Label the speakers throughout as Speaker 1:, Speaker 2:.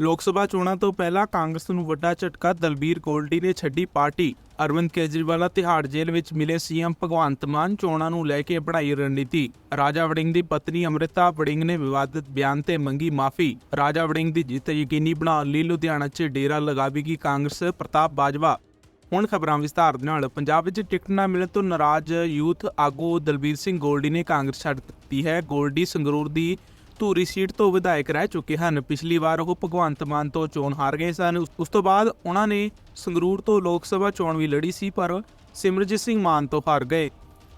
Speaker 1: ਲੋਕ ਸਭਾ ਚੋਣਾਂ ਤੋਂ ਪਹਿਲਾਂ ਕਾਂਗਰਸ ਨੂੰ ਵੱਡਾ ਝਟਕਾ ਦਲਬੀਰ ਗੋਲਡੀ ਨੇ ਛੱਡੀ ਪਾਰਟੀ। ਅਰਵਿੰਦ ਕੇਜਰੀਵਾਲ ਤਿਹਾੜ ਜੇਲ੍ਹ ਵਿੱਚ ਮਿਲੇ ਸੀਐਮ ਭਗਵੰਤ ਮਾਨ ਚੋਣਾਂ ਨੂੰ ਲੈ ਕੇ ਬਣਾਈ ਰਣਨੀਤੀ। ਰਾਜਾ ਵੜਿੰਗ ਦੀ ਪਤਨੀ ਅੰਮ੍ਰਿਤਾ ਵੜਿੰਗ ਨੇ ਵਿਵਾਦਿਤ ਬਿਆਨ ਤੇ ਮੰਗੀ ਮਾਫੀ। ਰਾਜਾ ਵੜਿੰਗ ਦੀ ਜਿੱਤ ਯਕੀਨੀ ਬਣਾਉਣ ਲਈ ਲੁਧਿਆਣਾ 'ਚ ਡੇਰਾ ਲਗਾਵੇਗੀ ਕਾਂਗਰਸ ਪ੍ਰਤਾਪ ਬਾਜਵਾ। ਹੁਣ ਖਬਰਾਂ ਵਿਸਤਾਰ ਦੇ ਨਾਲ, ਪੰਜਾਬ ਵਿੱਚ ਟਿਕਟ ਨਾ ਮਿਲਣ ਤੋਂ ਨਾਰਾਜ਼ ਯੂਥ ਆਗੂ ਦਲਬੀਰ ਸਿੰਘ ਗੋਲਡੀ ਨੇ ਕਾਂਗਰਸ ਛੱਡ ਦਿੱਤੀ ਹੈ। ਗੋਲਡੀ ਸੰਗਰੂਰ ਦੀ ਧੂਰੀ ਸੀਟ ਤੋਂ ਵਿਧਾਇਕ ਰਹਿ ਚੁੱਕੇ ਹਨ। ਪਿਛਲੀ ਵਾਰ ਉਹ ਭਗਵੰਤ ਮਾਨ ਤੋਂ ਚੋਣ ਹਾਰ ਗਏ ਸਨ। ਉਸ- ਤੋਂ ਬਾਅਦ ਉਹਨਾਂ ਨੇ ਸੰਗਰੂਰ ਤੋਂ ਲੋਕ ਸਭਾ ਚੋਣ ਵੀ ਲੜੀ ਸੀ, ਪਰ ਸਿਮਰਜੀਤ ਸਿੰਘ ਮਾਨ ਤੋਂ ਹਾਰ ਗਏ।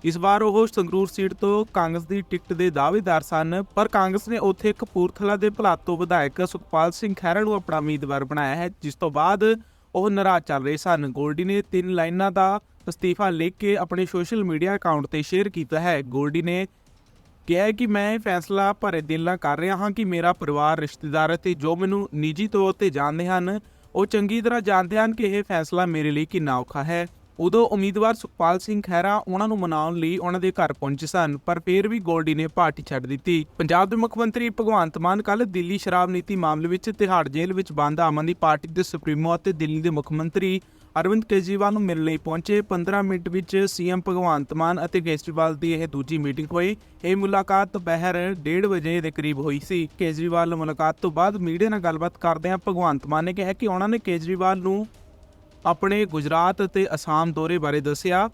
Speaker 1: ਇਸ ਵਾਰ ਉਹ ਸੰਗਰੂਰ ਸੀਟ ਤੋਂ ਕਾਂਗਰਸ ਦੀ ਟਿਕਟ ਦੇ ਦਾਅਵੇਦਾਰ ਸਨ, ਪਰ ਕਾਂਗਰਸ ਨੇ ਉੱਥੇ ਕਪੂਰਥਲਾ ਦੇ ਭਲਾਤ ਤੋਂ ਵਿਧਾਇਕ ਸੁਖਪਾਲ ਸਿੰਘ ਖਹਿਰਾ ਨੂੰ ਆਪਣਾ ਉਮੀਦਵਾਰ ਬਣਾਇਆ ਹੈ, ਜਿਸ ਤੋਂ ਬਾਅਦ ਉਹ ਨਾਰਾਜ਼ ਚੱਲ ਰਹੇ ਸਨ। ਗੋਲਡੀ ਨੇ ਤਿੰਨ ਲਾਈਨਾਂ ਦਾ ਅਸਤੀਫਾ ਲਿਖ ਕੇ ਆਪਣੇ ਸੋਸ਼ਲ ਮੀਡੀਆ ਅਕਾਊਂਟ ਤੇ ਸ਼ੇਅਰ ਕੀਤਾ ਹੈ। ਗੋਲਡੀ ਨੇ ਕਿਹਾ ਕਿ ਮੈਂ ਇਹ ਫੈਸਲਾ ਭਰੇ ਦਿਲ ਨਾਲ ਕਰ ਰਿਹਾ ਹਾਂ ਕਿ ਮੇਰਾ ਪਰਿਵਾਰ, ਰਿਸ਼ਤੇਦਾਰ ਅਤੇ ਜੋ ਮੈਨੂੰ ਨਿੱਜੀ ਤੌਰ ਤੇ ਜਾਣਦੇ ਹਨ, ਉਹ ਚੰਗੀ ਤਰ੍ਹਾਂ ਜਾਣਦੇ ਹਨ ਕਿ ਇਹ ਫੈਸਲਾ ਮੇਰੇ ਲਈ ਕਿੰਨਾ ਔਖਾ ਹੈ। ਉਦੋਂ ਉਮੀਦਵਾਰ ਸੁਖਪਾਲ ਸਿੰਘ ਖਹਿਰਾ ਉਹਨਾਂ ਨੂੰ ਮਨਾਉਣ ਲਈ ਉਹਨਾਂ ਦੇ ਘਰ ਪਹੁੰਚੇ ਸਨ, ਪਰ ਫਿਰ ਵੀ ਗੋਲਡੀ ਨੇ ਪਾਰਟੀ ਛੱਡ ਦਿੱਤੀ। ਪੰਜਾਬ ਦੇ ਮੁੱਖ ਮੰਤਰੀ ਭਗਵੰਤ ਮਾਨ ਕੱਲ ਦਿੱਲੀ ਸ਼ਰਾਬ ਨੀਤੀ ਮਾਮਲੇ ਵਿੱਚ ਤਿਹਾੜ ਜੇਲ੍ਹ ਵਿੱਚ ਬੰਦ ਆਮ ਆਦਮੀ ਪਾਰਟੀ ਦੇ ਸੁਪਰੀਮੋ ਅਤੇ ਦਿੱਲੀ ਦੇ ਮੁੱਖ ਮੰਤਰੀ ਅਰਵਿੰਦ ਕੇਜਰੀਵਾਲ ਨੂੰ ਮਿਲਣ ਲਈ ਪਹੁੰਚੇ। 15 ਮਿੰਟ ਵਿੱਚ ਸੀਐਮ ਭਗਵੰਤ ਮਾਨ ਅਤੇ ਕੇਜਰੀਵਾਲ ਦੀ ਇਹ ਦੂਜੀ ਮੀਟਿੰਗ ਹੋਈ। ਇਹ ਮੁਲਾਕਾਤ ਦੁਪਹਿਰ 1:30 ਵਜੇ ਦੇ ਕਰੀਬ ਹੋਈ ਸੀ। ਕੇਜਰੀਵਾਲ ਨਾਲ ਮੁਲਾਕਾਤ ਤੋਂ ਬਾਅਦ ਮੀਡੀਆ ਨਾਲ ਗੱਲਬਾਤ ਕਰਦਿਆਂ ਭਗਵੰਤ ਮਾਨ ਨੇ ਕਿਹਾ ਕਿ ਉਹਨਾਂ ਨੇ ਕੇਜਰੀਵਾਲ ਨੂੰ ਆਪਣੇ ਗੁਜਰਾਤ ਅਤੇ ਅਸਾਮ ਦੌਰੇ ਬਾਰੇ ਦੱਸਿਆ।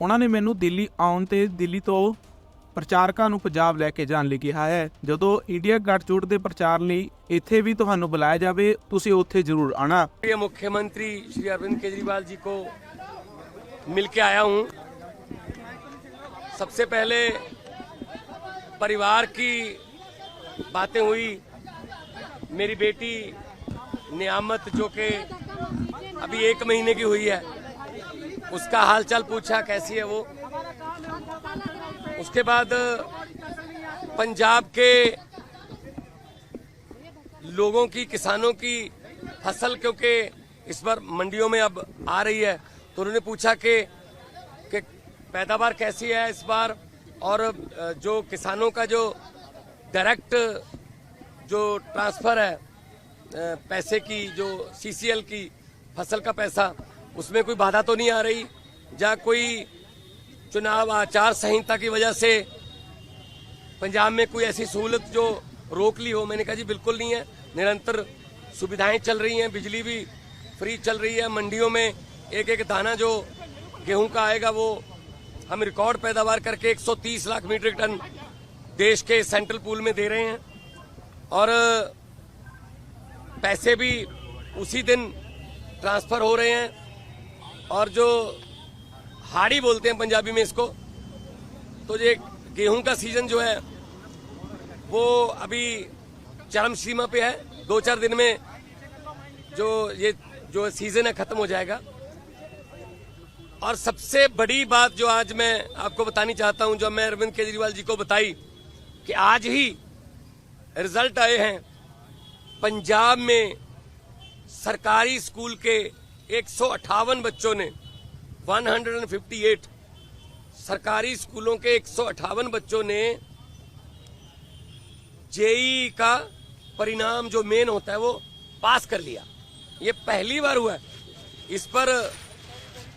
Speaker 1: ਉਹਨਾਂ ਨੇ ਮੈਨੂੰ ਦਿੱਲੀ ਆਉਣ ਤੇ ਦਿੱਲੀ ਤੋਂ ਪ੍ਰਚਾਰਕਾਂ ਨੂੰ ਪੰਜਾਬ ਲੈ ਕੇ ਜਾਣ ਲਈ ਕਿਹਾ ਹੈ ਜਦੋਂ ਇੰਡੀਆ ਗੱਠਜੋੜ ਦੇ ਪ੍ਰਚਾਰ ਲਈ ਇੱਥੇ ਵੀ ਤੁਹਾਨੂੰ ਬੁਲਾਇਆ ਜਾਵੇ ਤੁਸੀਂ ਉੱਥੇ ਜ਼ਰੂਰ ਆਣਾ
Speaker 2: प्रिय मुख्यमंत्री श्री अरविंद केजरीवाल जी को मिल के आया हूं सबसे पहले परिवार की बातें हुई मेरी बेटी नियामत जो कि अभी एक महीने की हुई है उसका हालचाल पूछा कैसी है वो उसके बाद, पंजाब के लोगों की, किसानों की फ़सल, क्योंकि इस बार मंडियों में अब आ रही है तो उन्होंने पूछा कि पैदावार कैसी है इस बार? और जो किसानों का जो डायरेक्ट जो ट्रांसफ़र है पैसे की, जो सीसीएल की फ़सल का पैसा, उसमें कोई बाधा तो नहीं आ रही? या कोई चुनाव आचार संहिता की वजह से पंजाब में कोई ऐसी सहूलत जो रोक ली हो, मैंने कहा जी बिल्कुल नहीं है। निरंतर सुविधाएँ चल रही हैं, बिजली भी फ्री चल रही है, मंडियों में एक एक दाना जो गेहूँ का आएगा वो हम रिकॉर्ड पैदावार करके 130 लाख मीट्रिक टन देश के सेंट्रल पूल में दे रहे हैं। और पैसे भी उसी दिन ट्रांसफ़र हो रहे हैं। और जो हाड़ी बोलते हैं पंजाबी में इसको। तो ये गेहूँ का सीज़न जो है, वो अभी चरम सीमा पे है। दो चार दिन में जो ये, जो सीज़न है, खत्म हो जाएगा। और सबसे बड़ी बात जो आज मैं आपको बतानी चाहता हूँ, जो मैं अरविंद केजरीवाल जी को बताई, कि आज ही रिज़ल्ट आए हैं पंजाब में सरकारी स्कूल के एक सौ अट्ठावन बच्चों ने 158 सरकारी स्कूलों के एक सौ अठावन बच्चों ने जेई का परिणाम जो मेन होता है वो पास कर लिया। ये पहली बार हुआ है। इस पर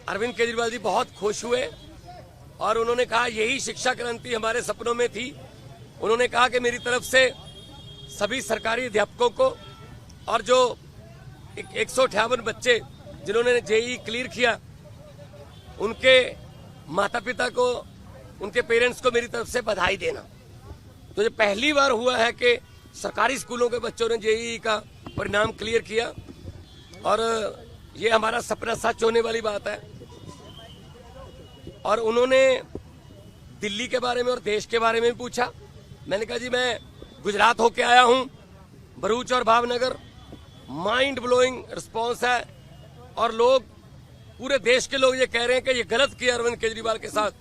Speaker 2: अरविंद केजरीवाल जी बहुत खुश हुए और उन्होंने कहा, यही शिक्षा क्रांति हमारे सपनों में थी। उन्होंने कहा कि मेरी तरफ़ से सभी सरकारी अध्यापकों को और जो एक अट्ठावन बच्चे जिन्होंने जेई क्लियर किया उनके माता पिता को, उनके पेरेंट्स को मेरी तरफ़ से बधाई देना। तो ये पहली बार हुआ है कि सरकारी स्कूलों के बच्चों ने जेई का परिणाम क्लियर किया, और ये हमारा सपना सच होने वाली बात है, और उन्होंने दिल्ली के बारे में और देश के बारे में भी पूछा। मैंने कहा, जी, मैं गुजरात होके आया हूँ, भरूच और भावनगर। माइंड ब्लोइंग रिस्पॉन्स है, और लोग पूरे देश के लोग ये कह रहे हैं कि ये गलत किया अरविंद केजरीवाल के साथ,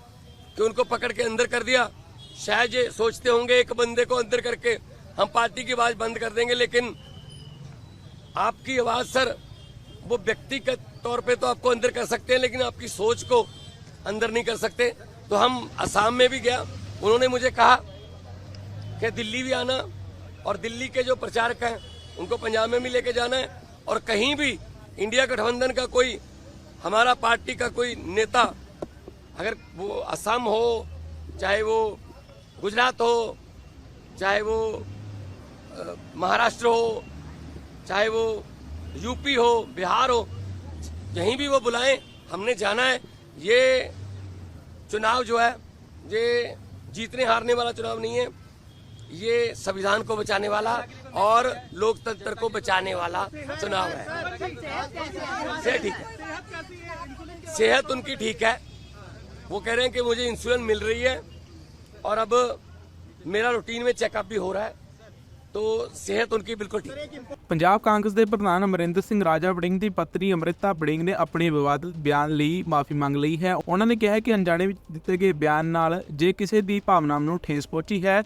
Speaker 2: कि उनको पकड़ के अंदर कर दिया। शायद ये सोचते होंगे एक बंदे को अंदर करके हम पार्टी की आवाज़ बंद कर देंगे, लेकिन आपकी आवाज़, सर, वो व्यक्तिगत तौर पे तो आपको अंदर कर सकते हैं, लेकिन आपकी सोच को अंदर नहीं कर सकते। तो हम असम में भी गया। उन्होंने मुझे कहा कि दिल्ली भी आना और दिल्ली के जो प्रचारक हैं, उनको पंजाब में भी लेके जाना है और कहीं भी इंडिया गठबंधन का कोई हमारा पार्टी का कोई नेता, अगर वो असम हो, चाहे वो गुजरात हो, चाहे वो महाराष्ट्र हो, चाहे वो यूपी हो, बिहार हो, कहीं भी वो बुलाएँ, हमने जाना है। ये चुनाव जो है, ये जीतने हारने वाला चुनाव नहीं है। ये संविधान को बचाने वाला और लोकतंत्र को बचाने वाला चुनाव है। सेहत ठीक है सेहत उनकी ठीक है वो कह रहे हैं कि मुझे इंसुलिन मिल रही है और अब मेरा रूटीन में चेकअप भी हो रहा है तो सेहत उनकी बिल्कुल ठीक है
Speaker 1: ਪੰਜਾਬ ਕਾਂਗਰਸ ਦੇ ਪ੍ਰਧਾਨ ਅਮਰਿੰਦਰ ਸਿੰਘ ਰਾਜਾ ਵੜਿੰਗ ਦੀ ਪਤਨੀ ਅਮ੍ਰਿਤਾ ਵੜਿੰਗ ਨੇ ਆਪਣੇ ਵਿਵਾਦਿਤ ਬਿਆਨ ਲਈ ਮਾਫੀ ਮੰਗ ਲਈ ਹੈ ਉਹਨਾਂ ਨੇ ਕਿਹਾ ਹੈ ਕਿ ਅਣਜਾਣੇ ਵਿੱਚ ਦਿੱਤੇ ਗਏ ਬਿਆਨ ਨਾਲ ਜੇ ਕਿਸੇ ਦੀ ਭਾਵਨਾਵਾਂ ਨੂੰ ਠੇਸ ਪਹੁੰਚੀ ਹੈ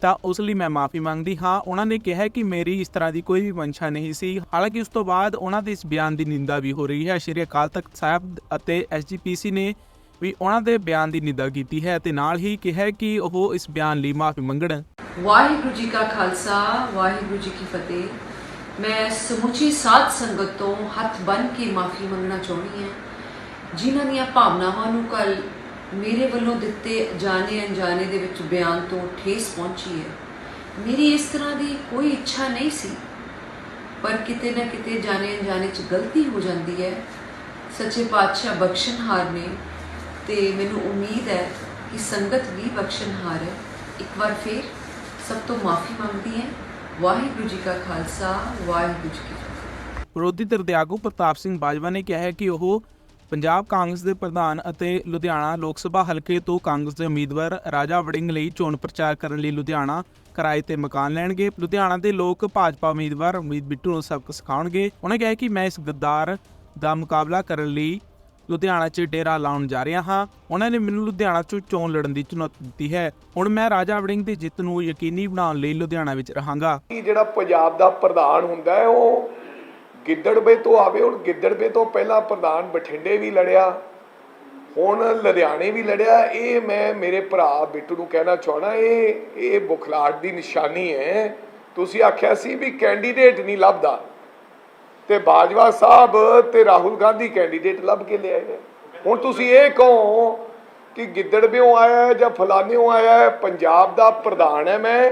Speaker 1: ਤਾਂ ਉਸ ਲਈ ਮੈਂ ਮਾਫੀ ਮੰਗਦੀ ਹਾਂ। ਉਹਨਾਂ ਨੇ ਕਿਹਾ ਕਿ ਮੇਰੀ ਇਸ ਤਰ੍ਹਾਂ ਦੀ ਕੋਈ ਵੀ ਮਨਸ਼ਾ ਨਹੀਂ ਸੀ। ਹਾਲਾਂਕਿ ਉਸ ਤੋਂ ਬਾਅਦ ਉਹਨਾਂ ਦੇ ਇਸ ਬਿਆਨ ਦੀ ਨਿੰਦਾ ਵੀ ਹੋ ਰਹੀ ਹੈ। ਸ਼੍ਰੀ ਅਕਾਲ ਤਖਤ ਸਾਹਿਬ ਅਤੇ ਐਸਜੀਪੀਸੀ ਨੇ ਵੀ ਉਹਨਾਂ ਦੇ ਬਿਆਨ ਦੀ ਨਿੰਦਾ ਕੀਤੀ ਹੈ ਤੇ ਨਾਲ ਹੀ ਕਿਹਾ ਕਿ ਉਹ ਇਸ ਬਿਆਨ ਲਈ ਮਾਫੀ ਮੰਗਣ।
Speaker 3: ਵਾਹਿਗੁਰੂ ਜੀ ਕਾ ਖਾਲਸਾ, ਵਾਹਿਗੁਰੂ ਜੀ ਕੀ ਫਤਿਹ। ਮੈਂ ਸਮੁੱਚੀ ਸਾਧ ਸੰਗਤ ਤੋਂ ਹੱਥ ਬੰਨ ਕੇ ਮਾਫੀ ਮੰਗਣਾ ਚਾਹੁੰਦੀ ਹਾਂ। ਜਿਨ੍ਹਾਂ ਦੀਆਂ ਭਾਵਨਾਵਾਂ ਨੂੰ ਕੱਲ ਮੇਰੇ ਵੱਲੋਂ ਦਿੱਤੇ ਜਾਣੇ ਅਣਜਾਣੇ ਦੇ ਵਿੱਚ ਬਿਆਨ ਤੋਂ ਠੇਸ ਪਹੁੰਚੀ ਹੈ। ਮੇਰੀ ਇਸ ਤਰ੍ਹਾਂ ਦੀ ਕੋਈ ਇੱਛਾ ਨਹੀਂ ਸੀ, ਪਰ ਕਿਤੇ ਨਾ ਕਿਤੇ ਜਾਣੇ ਅਣਜਾਣੇ ਚ ਗਲਤੀ ਹੋ ਜਾਂਦੀ ਹੈ। ਸੱਚੇ ਪਾਤਸ਼ਾਹ ਬਖਸ਼ਣਹਾਰ ਨੇ ਤੇ ਮੈਨੂੰ ਉਮੀਦ ਹੈ ਕਿ ਸੰਗਤ ਵੀ ਬਖਸ਼ਣਹਾਰ ਹੈ। ਇੱਕ ਵਾਰ ਫੇਰ ਸਭ ਤੋਂ ਮਾਫੀ ਮੰਗਦੀ ਹੈ। ਵਾਹਿਗੁਰੂ ਜੀ ਕਾ ਖਾਲਸਾ, ਵਾਹਿਗੁਰੂ ਜੀ ਕੀ ਫਤਿਹ।
Speaker 1: ਵਿਰੋਧੀ ਧਿਰ ਦੇ ਆਗੂ ਪ੍ਰਤਾਪ ਸਿੰਘ ਬਾਜਵਾ ਨੇ ਕਿਹਾ ਹੈ ਕਿ ਉਹ ਪੰਜਾਬ ਕਾਂਗਰਸ ਦੇ ਪ੍ਰਧਾਨ ਅਤੇ ਲੁਧਿਆਣਾ ਲੋਕ ਸਭਾ ਹਲਕੇ ਤੋਂ ਕਾਂਗਰਸ ਦੇ ਉਮੀਦਵਾਰ ਰਾਜਾ ਵੜਿੰਗ ਲਈ ਚੋਣ ਪ੍ਰਚਾਰ ਕਰਨ ਲਈ ਲੁਧਿਆਣਾ ਕਿਰਾਏ ਤੇ ਮਕਾਨ ਲੈਣਗੇ। ਲੁਧਿਆਣਾ ਦੇ ਲੋਕ ਭਾਜਪਾ ਉਮੀਦਵਾਰ ਉਮੀਦ ਬਿੱਟੂ ਨੂੰ ਸਬਕ ਸਿਖਾਉਣਗੇ। ਉਹਨੇ ਕਿਹਾ ਕਿ ਮੈਂ ਇਸ ਗੱਦਾਰ ਦਾ ਮੁਕਾਬਲਾ ਕਰਨ ਲਈ ਲੁਧਿਆਣਾ 'ਚ ਡੇਰਾ ਲਾਉਣ ਜਾ ਰਿਹਾ ਹਾਂ। ਉਹਨਾਂ ਨੇ ਮੈਨੂੰ ਲੁਧਿਆਣਾ ਚੋਂ ਚੋਣ ਲੜਨ ਦੀ ਚੁਣੌਤੀ ਦਿੱਤੀ ਹੈ। ਹੁਣ ਮੈਂ ਰਾਜਾ ਵੜਿੰਗ ਦੀ ਜਿੱਤ ਨੂੰ ਯਕੀਨੀ ਬਣਾਉਣ ਲਈ ਲੁਧਿਆਣਾ ਵਿੱਚ ਰਹਾਂਗਾ।
Speaker 4: ਜਿਹੜਾ ਪੰਜਾਬ ਦਾ ਪ੍ਰਧਾਨ ਹੁੰਦਾ ਹੈ, ਉਹ ਗਿੱਦੜਵੇ ਤੋਂ ਆਵੇ, ਹੁਣ ਗਿੱਦੜਵੇ ਤੋਂ ਪਹਿਲਾਂ ਪ੍ਰਧਾਨ ਬਠਿੰਡੇ ਵੀ ਲੜਿਆ, ਹੁਣ ਲੁਧਿਆਣੇ ਵੀ ਲੜਿਆ, ਇਹ ਮੈਂ ਮੇਰੇ ਭਰਾ ਬਿੱਟੂ ਨੂੰ ਕਹਿਣਾ ਚਾਹਣਾ ਇਹ ਇਹ ਬੁਖਲਾਟ ਦੀ ਨਿਸ਼ਾਨੀ ਹੈ। ਤੁਸੀਂ ਆਖਿਆ ਸੀ ਵੀ ਕੈਂਡੀਡੇਟ ਨਹੀਂ ਲੱਭਦਾ। ਤੇ ਬਾਜਵਾ ਸਾਹਿਬ ਤੇ ਰਾਹੁਲ ਗਾਂਧੀ ਕੈਂਡੀਡੇਟ ਲੱਭ ਕੇ ਲਿਆਏ ਨੇ। ਹੁਣ ਤੁਸੀਂ ਇਹ ਕਹੋ ਕਿ ਗਿੱਦੜਵਿਓਂ ਆਇਆ ਜਾਂ ਫਲਾਨਿਓਂ ਆਇਆ ਪੰਜਾਬ ਦਾ ਪ੍ਰਧਾਨ ਹੈ ਮੈਂ,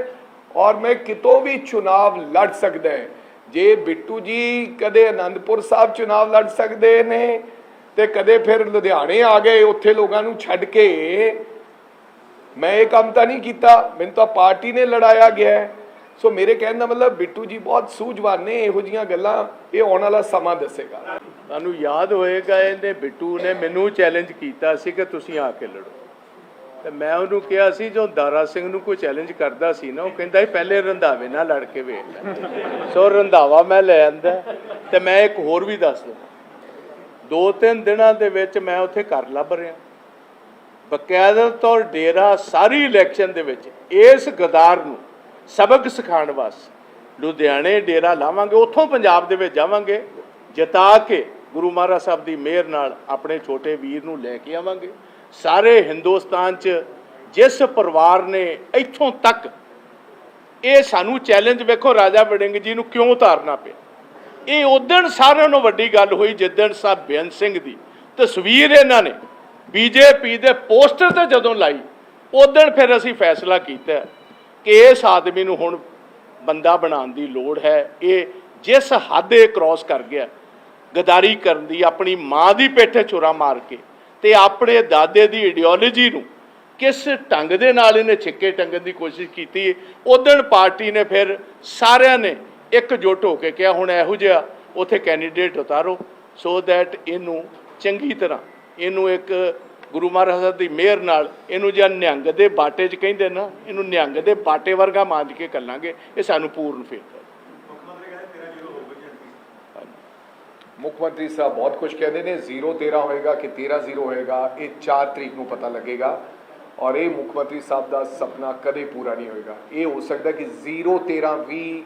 Speaker 4: ਔਰ ਮੈਂ ਕਿਤੋਂ ਵੀ ਚੁਣਾਵ ਲੜ ਸਕਦਾ ਹੈ। ਜੇ ਬਿੱਟੂ ਜੀ ਕਦੇ ਆਨੰਦਪੁਰ ਸਾਹਿਬ ਚੁਣਾਵ ਲੜ ਸਕਦੇ ਨੇ ਤੇ ਕਦੇ ਫਿਰ ਲੁਧਿਆਣੇ ਆ ਗਏ, ਉੱਥੇ ਲੋਕਾਂ ਨੂੰ ਛੱਡ ਕੇ, ਮੈਂ ਇਹ ਕੰਮ ਤਾਂ ਨਹੀਂ ਕੀਤਾ। ਮੈਨੂੰ ਤਾਂ ਪਾਰਟੀ ਨੇ ਲੜਾਇਆ ਗਿਆ ਸੋ ਮੇਰੇ ਕਹਿਣ ਦਾ ਮਤਲਬ ਬਿੱਟੂ ਜੀ ਬਹੁਤ ਸੂਝਵਾਨ ਨੇ, ਇਹੋ ਜੀਆਂ ਗੱਲਾਂ ਇਹ ਆਉਣ ਵਾਲਾ ਸਮਾਂ ਦੱਸੇਗਾ।
Speaker 5: ਤੁਹਾਨੂੰ ਯਾਦ ਹੋਏਗਾ ਇਹਨੇ ਬਿੱਟੂ ਨੇ ਮੈਨੂੰ ਚੈਲੰਜ ਕੀਤਾ ਸੀ ਕਿ ਤੁਸੀਂ ਆ ਕੇ ਲੜੋ। ਤੇ ਮੈਂ ਉਹਨੂੰ ਕਿਹਾ ਸੀ, ਜੋ ਦਾਰਾ ਸਿੰਘ ਨੂੰ ਕੋਈ ਚੈਲੰਜ ਕਰਦਾ ਸੀ ਨਾ, ਉਹ ਕਹਿੰਦਾ ਸੀ, ਪਹਿਲੇ ਰੰਧਾਵੇ ਨਾਲ ਲੜ ਕੇ ਵੇਖ ਲੈ। ਸੋ ਰੰਧਾਵਾ ਮੈਂ ਲੈ ਆਂਦਾ। ਤੇ ਮੈਂ ਇੱਕ ਹੋਰ ਵੀ ਦੱਸ ਦਵਾਂ ਦੋ ਤਿੰਨ ਦਿਨਾਂ ਦੇ ਵਿੱਚ ਮੈਂ ਉੱਥੇ ਘਰ ਲੱਭ ਰਿਹਾ। ਬਕਾਇਦਾ ਤੌਰ ਡੇਰਾ ਸਾਰੀ ਇਲੈਕਸ਼ਨ ਦੇ ਵਿੱਚ ਇਸ ਗਦਾਰ ਨੂੰ ਸਬਕ ਸਿਖਾਉਣ ਵਾਸਤੇ ਲੁਧਿਆਣੇ ਡੇਰਾ ਲਾਵਾਂਗੇ, ਉੱਥੋਂ ਪੰਜਾਬ ਦੇ ਵਿੱਚ ਜਾਵਾਂਗੇ, ਜਿਤਾ ਕੇ ਗੁਰੂ ਮਹਾਰਾਜ ਸਾਹਿਬ ਦੀ ਮਿਹਰ ਨਾਲ ਆਪਣੇ ਛੋਟੇ ਵੀਰ ਨੂੰ ਲੈ ਕੇ ਆਵਾਂਗੇ। ਸਾਰੇ ਹਿੰਦੁਸਤਾਨ 'ਚ ਜਿਸ ਪਰਿਵਾਰ ਨੇ ਇੱਥੋਂ ਤੱਕ ਇਹ ਸਾਨੂੰ ਚੈਲੰਜ ਵੇਖੋ ਰਾਜਾ ਵੜਿੰਗ ਜੀ ਨੂੰ ਕਿਉਂ ਉਤਾਰਨਾ ਪਿਆ? ਇਹ ਉਦਣ ਸਾਰਿਆਂ ਨੂੰ ਵੱਡੀ ਗੱਲ ਹੋਈ ਜਿੱਦਣ ਸਾਹਿਬ ਬੇਅੰਤ ਸਿੰਘ ਦੀ ਤਸਵੀਰ ਇਹਨਾਂ ਨੇ ਬੀਜੇਪੀ ਦੇ ਪੋਸਟਰ ਤੇ ਜਦੋਂ ਲਾਈ ਉਦਣ ਫਿਰ ਅਸੀਂ ਫੈਸਲਾ ਕੀਤਾ ਕਿ ਇਸ ਆਦਮੀ ਨੂੰ ਹੁਣ ਬੰਦਾ ਬਣਾਉਣ ਦੀ ਲੋੜ ਹੈ। ਇਹ ਜਿਸ ਹੱਦ ਇਹ ਕ੍ਰਾਸ ਕਰ ਗਿਆ, ਗਦਾਰੀ ਕਰਨ ਦੀ, ਆਪਣੀ ਮਾਂ ਦੀ ਪੇਠੇ ਛੁਰਾ ਮਾਰ ਕੇ ਤੇ ਆਪਣੇ ਦਾਦੇ ਦੀ ਆਈਡੀਓਲੋਜੀ ਨੂੰ ਕਿਸ ਢੰਗ ਦੇ ਨਾਲ ਇਹਨੇ ਛਿੱਕੇ ਟੰਗਣ ਦੀ ਕੋਸ਼ਿਸ਼ ਕੀਤੀ ਉਦਣ ਪਾਰਟੀ ਨੇ ਫਿਰ ਸਾਰਿਆਂ ਨੇ ਇੱਕ ਇਕਜੁੱਟ ਹੋ ਕੇ ਕਿਹਾ, ਹੁਣ ਇਹੋ ਜਿਹਾ ਉਥੇ ਕੈਂਡੀਡੇਟ ਉਤਾਰੋ। ਸੋ ਦੈਟ ਇਹਨੂੰ ਚੰਗੀ ਤਰ੍ਹਾਂ, ਇਹਨੂੰ ਇੱਕ ਗੁਰੂ ਮਹਾਰਾਜ ਸਾਹਿਬ ਦੀ ਮਿਹਰ ਨਾਲ ਇਹਨੂੰ ਜਾਂ ਨਿਹੰਗ ਦੇ ਬਾਟੇ 'ਚ ਕਹਿੰਦੇ ਨਾ, ਇਹਨੂੰ ਨਿਹੰਗ ਦੇ ਬਾਟੇ ਵਰਗਾ ਮਾਂਜ ਕੇ ਕੱਲਾਂਗੇ ਇਹ ਸਾਨੂੰ ਪੂਰਨ ਫੇਰ।
Speaker 4: ਮੁੱਖ ਮੰਤਰੀ ਸਾਹਿਬ ਬਹੁਤ ਕੁਝ ਕਹਿੰਦੇ ਨੇ 0 13 ਹੋਏਗਾ ਕਿ 13 0 ਹੋਏਗਾ, ਇਹ 4 ਤਰੀਕ ਨੂੰ ਪਤਾ ਲੱਗੇਗਾ। ਔਰ ਇਹ ਮੁੱਖ ਮੰਤਰੀ ਸਾਹਿਬ ਦਾ ਸੁਪਨਾ ਕਦੇ ਪੂਰਾ ਨਹੀਂ ਹੋਏਗਾ। ਇਹ ਹੋ ਸਕਦਾ ਕਿ 0 13 ਵੀ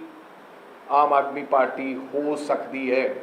Speaker 4: ਆਮ ਆਦਮੀ ਪਾਰਟੀ ਹੋ ਸਕਦੀ ਹੈ।